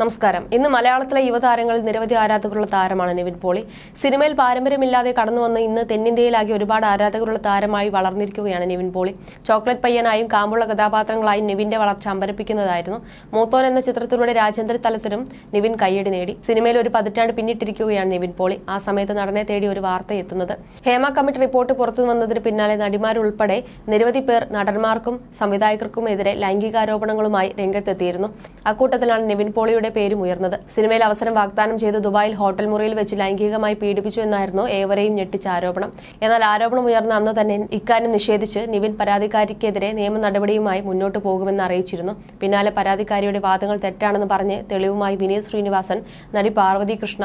നമസ്കാരം. ഇന്ന് മലയാളത്തിലെ യുവതാരങ്ങളിൽ നിരവധി ആരാധകരുള്ള താരമാണ് നിവിൻ പോളി. സിനിമയിൽ പാരമ്പര്യമില്ലാതെ കടന്നു വന്ന് ഇന്ന് തെന്നിന്ത്യയിലാകെ ഒരുപാട് ആരാധകരുള്ള താരമായി വളർന്നിരിക്കുകയാണ് നിവിൻ പോളി. ചോക്ലേറ്റ് പയ്യനായും കാമ്പുള്ള കഥാപാത്രങ്ങളായും നിവിന്റെ വളർച്ച അമ്പരപ്പിക്കുന്നതായിരുന്നു. മൂത്തോൻ എന്ന ചിത്രത്തിലൂടെ രാജ്യാന്തര തലത്തിലും നിവിൻ കയ്യടി നേടി. സിനിമയിൽ ഒരു പതിറ്റാണ്ട് പിന്നിട്ടിരിക്കുകയാണ് നിവിൻ പോളി. ആ സമയത്ത് നടനെ തേടി ഒരു വാർത്ത എത്തുന്നത്. ഹേമ കമ്മിറ്റി റിപ്പോർട്ട് പുറത്തു വന്നതിന് പിന്നാലെ നടിമാരുൾപ്പെടെ നിരവധി പേർ നടന്മാർക്കും സംവിധായകർക്കും സംവിധായകർക്കുമെതിരെ ലൈംഗികാരോപണങ്ങളുമായി രംഗത്തെത്തിയിരുന്നു. അക്കൂട്ടത്തിലാണ് നിവിൻ പോളിയുടെ പേരും ഉയർന്നത്. സിനിമയിൽ അവസരം വാഗ്ദാനം ചെയ്ത് ദുബായിൽ ഹോട്ടൽ മുറിയിൽ വെച്ച് ലൈംഗികമായി പീഡിപ്പിച്ചു എന്നായിരുന്നു ഏവരെയും ഞെട്ടിച്ച ആരോപണം. എന്നാൽ ആരോപണം ഉയർന്ന അന്ന് തന്നെ ഇക്കാര്യം നിഷേധിച്ച് നിവിൻ പരാതിക്കാരിക്കെതിരെ നിയമ നടപടിയുമായി മുന്നോട്ട് പോകുമെന്ന് അറിയിച്ചിരുന്നു. പിന്നാലെ പരാതിക്കാരിയുടെ വാദങ്ങൾ തെറ്റാണെന്ന് പറഞ്ഞ് തെളിവുമായി വിനീത് ശ്രീനിവാസൻ നടി പാർവതി കൃഷ്ണ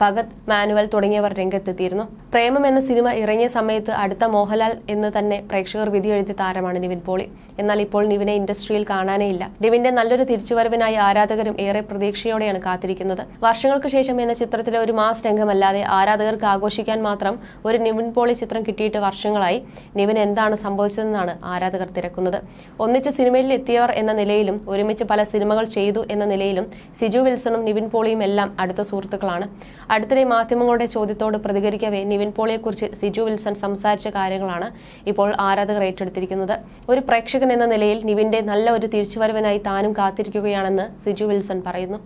ഭഗത് മാനുവൽ തുടങ്ങിയവർ രംഗത്തെത്തിയിരുന്നു. പ്രേമം എന്ന സിനിമ ഇറങ്ങിയ സമയത്ത് അടുത്ത മോഹൻലാൽ എന്ന് തന്നെ പ്രേക്ഷകർ വിധിയെഴുതിയ താരമാണ് നിവിൻ പോളി. എന്നാൽ ഇപ്പോൾ നിവിനെ ഇൻഡസ്ട്രിയിൽ കാണാനേ ഇല്ല നിവിന്റെ നല്ലൊരു തിരിച്ചുവരവിനായി ആരാധകരും ഏറെ പ്രതീക്ഷയോടെയാണ് കാത്തിരിക്കുന്നത്. വർഷങ്ങൾക്ക് ശേഷം എന്ന ചിത്രത്തിലെ ഒരു മാസ് രംഗമല്ലാതെ ആരാധകർക്ക് ആഘോഷിക്കാൻ മാത്രം ഒരു നിവിൻ പോളി ചിത്രം കിട്ടിയിട്ട് വർഷങ്ങളായി നിവിൻ എന്താണ് സംഭവിച്ചതെന്നാണ് ആരാധകർ തിരക്കുന്നത്. ഒന്നിച്ച് സിനിമയിൽ എത്തിയവർ എന്ന നിലയിലും ഒരുമിച്ച് പല സിനിമകൾ ചെയ്തു എന്ന നിലയിലും സിജു വിൽസണും നിവിൻ പോളിയും എല്ലാം അടുത്ത സുഹൃത്തുക്കളാണ്. അടുത്തിടെ മാധ്യമങ്ങളുടെ ചോദ്യത്തോട് പ്രതികരിക്കവേ നിവിൻ പോളിയെക്കുറിച്ച് സിജു വിൽസൺ സംസാരിച്ച കാര്യങ്ങളാണ് ഇപ്പോൾ ആരാധകർ ഏറ്റെടുത്തിരിക്കുന്നത്. ഒരു പ്രേക്ഷകൻ എന്ന നിലയിൽ നിവിന്റെ നല്ല ഒരു തിരിച്ചുവരവിനായി താനും കാത്തിരിക്കുകയാണെന്ന് സിജു വിൽസൺ പറയുന്നു.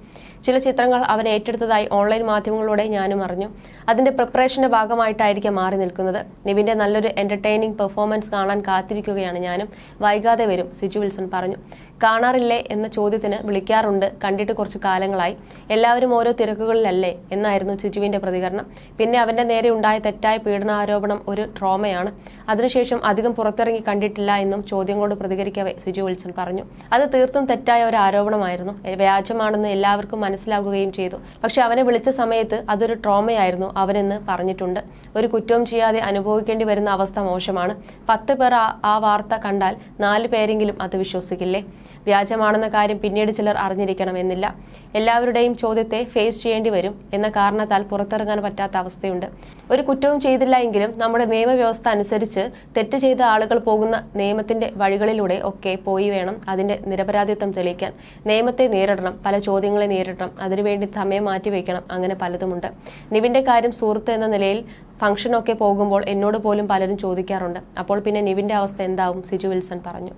ചില ചിത്രങ്ങൾ അവൻ ഏറ്റെടുത്തതായി ഓൺലൈൻ മാധ്യമങ്ങളിലൂടെ ഞാനും അറിഞ്ഞു. അതിന്റെ പ്രിപ്പറേഷന്റെ ഭാഗമായിട്ടായിരിക്കാം മാറി നിൽക്കുന്നത്. നിവിന്റെ നല്ലൊരു എന്റർടൈനിങ് പെർഫോമൻസ് കാണാൻ കാത്തിരിക്കുകയാണ് ഞാനും. വൈകാതെ വരും സിജു വിൽസൺ പറഞ്ഞു. കാണാറില്ലേ എന്ന ചോദ്യത്തിന് വിളിക്കാറുണ്ട് കണ്ടിട്ട് കുറച്ച് കാലങ്ങളായി. എല്ലാവരും ഓരോ തിരക്കുകളിലല്ലേ എന്നായിരുന്നു സിജുവിന്റെ പ്രതികരണം. പിന്നെ അവന്റെ നേരെ ഉണ്ടായ തെറ്റായ പീഡനാരോപണം ഒരു ട്രോമയാണ്. അതിനുശേഷം അധികം പുറത്തിറങ്ങി കണ്ടിട്ടില്ല എന്നും ചോദ്യങ്ങളോട് പ്രതികരിക്കവേ സിജു വിൽസൺ പറഞ്ഞു. അത് തീർത്തും തെറ്റായ ഒരു ആരോപണമായിരുന്നു. വ്യാജമാണെന്ന് എല്ലാവർക്കും മനസ്സിലാകുകയും ചെയ്തു. പക്ഷെ അവനെ വിളിച്ച സമയത്ത് അതൊരു ട്രോമയായിരുന്നു അവനെന്ന് പറഞ്ഞിട്ടുണ്ട്. ഒരു കുറ്റവും ചെയ്യാതെ അനുഭവിക്കേണ്ടി വരുന്ന അവസ്ഥ മോശമാണ്. പത്ത് പേർ ആ- വാർത്ത കണ്ടാൽ നാല് പേരെങ്കിലും അത് വിശ്വസിക്കില്ലേ? വ്യാജമാണെന്ന കാര്യം പിന്നീട് ചിലർ അറിഞ്ഞിരിക്കണമെന്നില്ല. എല്ലാവരുടെയും ചോദ്യത്തെ ഫേസ് ചെയ്യേണ്ടി വരും എന്ന കാരണത്താൽ പുറത്തിറങ്ങാൻ പറ്റാത്ത അവസ്ഥയുണ്ട്. ഒരു കുറ്റവും ചെയ്തില്ല എങ്കിലും നമ്മുടെ നിയമവ്യവസ്ഥ അനുസരിച്ച് തെറ്റ് ചെയ്ത ആളുകൾ പോകുന്ന നിയമത്തിന്റെ വഴികളിലൂടെ ഒക്കെ പോയി വേണം അതിന്റെ നിരപരാധിത്വം തെളിയിക്കാൻ. നിയമത്തെ നേരിടണം പല ചോദ്യങ്ങളെ നേരിടണം അതിനുവേണ്ടി സമയം മാറ്റിവെക്കണം അങ്ങനെ പലതുമുണ്ട്. നിവിന്റെ കാര്യം സുഹൃത്ത് എന്ന നിലയിൽ ഫംഗ്ഷനൊക്കെ പോകുമ്പോൾ എന്നോട് പോലും പലരും ചോദിക്കാറുണ്ട്. അപ്പോൾ പിന്നെ നിവിന്റെ അവസ്ഥ എന്താവും? സിജു വിൽസൺ പറഞ്ഞു.